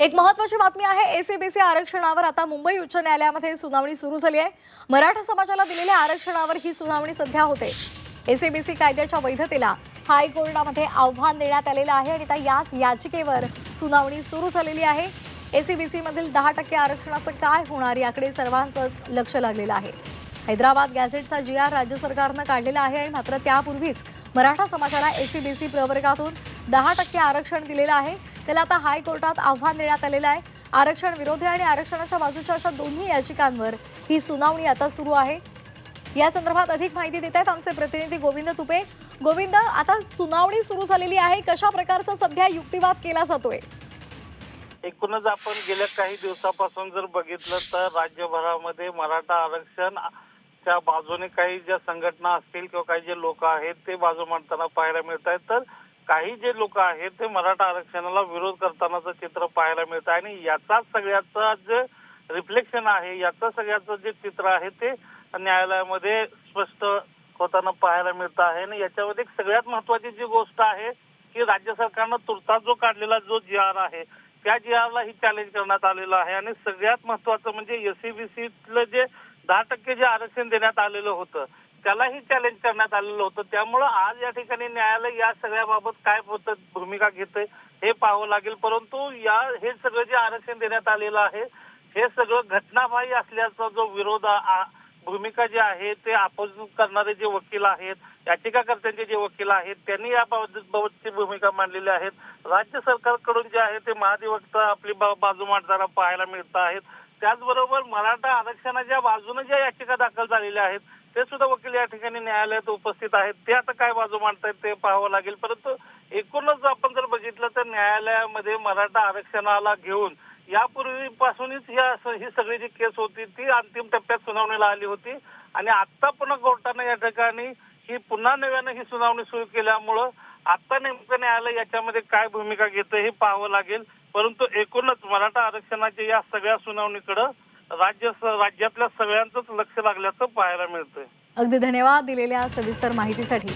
एक महत्वाची बातमी आहे एसीबीसी आरक्षणावर आता मुंबई उच्च न्यायालयामध्ये सुनावणी सुरू झाली आहे. मराठा समाजाला दिलेल्या आरक्षणावर ही सुनावणी सध्या होते. एसीबीसी कायद्याच्या वैधतेला हायकोर्टामध्ये आव्हान देण्यात आलेलं आहे आणि आता याच याचिकेवर सुनावणी सुरू झालेली आहे. एसीबीसी मधील दहा टक्के आरक्षणाचं काय होणार याकडे सर्वांचंच लक्ष लागलेलं आहे. हैदराबाद गॅझेटचा जी आर राज्य सरकारनं काढलेला आहे आणि मात्र त्यापूर्वीच मराठा समाजाला एसीबीसी प्रवर्गातून दहा टक्के आरक्षण दिलेलं आहे. त्याला आता हायकोर्टात आव्हान देण्यात आलेलं आहे. आरक्षण विरोधी आणि आरक्षणाच्या बाजूच्या अशा दोन्ही याचिकांवर ही सुनावणी आता सुरू आहे. या संदर्भात अधिक माहिती देत आहेत आमचे प्रतिनिधी गोविंद तुपे. गोविंद आता सुनावणी सुरू झालेली आहे. कशा प्रकारचा सध्या युक्तिवाद केला जातोय? एकूणच आपण गेल्या काही दिवसापासून जर बघितलं तर राज्यभरामध्ये मराठा आरक्षण च्या बाजूने काही ज्या संघटना असतील किंवा काही जे लोक आहेत ते बाजू मांडताना पाहायला मिळत आहेत. तर काही जे लोक आहेत ते मराठा आरक्षणाला विरोध करतानाचं चित्र पाहायला मिळतं. आणि याचाच सगळ्याचं जे रिफ्लेक्शन आहे याचं सगळ्याचं जे चित्र आहे ते न्यायालयामध्ये स्पष्ट होताना पाहायला मिळत आहे. आणि याच्यामध्ये एक सगळ्यात महत्वाची जी गोष्ट आहे की राज्य सरकारनं तुर्तास जो काढलेला जो जी आर आहे त्या जी आरला ही चॅलेंज करण्यात आलेलं आहे. आणि सगळ्यात महत्वाचं म्हणजे एसईबीसीतलं जे दहा टक्के जे आरक्षण देण्यात आलेलं होतं त्यालाही चॅलेंज करण्यात आलेलं होतं. त्यामुळं आज या ठिकाणी न्यायालय या सगळ्याबाबत काय होतं भूमिका घेतंय हे पाहावं लागेल. परंतु या हे सगळं जे आरक्षण देण्यात आलेलं आहे हे सगळं घटनाबाह्य असल्याचा जो विरोध भूमिका जी आहे ते अपोज करणारे जे वकील आहेत याचिकाकर्त्यांचे जे वकील आहेत त्यांनी या बाबतची भूमिका मांडलेली आहेत. राज्य सरकारकडून जे आहे ते महाधिवक्ता आपली बाजू मांडताना पाहायला मिळत आहेत. त्याचबरोबर मराठा आरक्षणाच्या बाजूने ज्या याचिका दाखल झालेल्या आहेत ते सुद्धा वकील या ठिकाणी न्यायालयात उपस्थित आहेत. ते आता काय बाजू मांडतायत ते पाहावं लागेल. परंतु एकूणच आपण जर बघितलं तर न्यायालयामध्ये मराठा आरक्षणाला घेऊन यापूर्वीपासूनच ही असं- ही सगळी जी केस होती ती अंतिम टप्प्यात सुनावणीला आली होती. आणि आता पुन्हा कोर्टाने या ठिकाणी ही पुन्हा नव्यानं ही सुनावणी सुरू केल्यामुळं आता नेमकं न्यायालय याच्यामध्ये काय भूमिका घेतं हे पाहावं लागेल. परंतु एकूणच मराठा आरक्षणाच्या या सगळ्या सुनावणीकडं राज्य राज्यातल्या सगळ्यांचंच लक्ष लागल्याचं पाहायला मिळतंय. अगदी धन्यवाद दिलेल्या सविस्तर माहितीसाठी.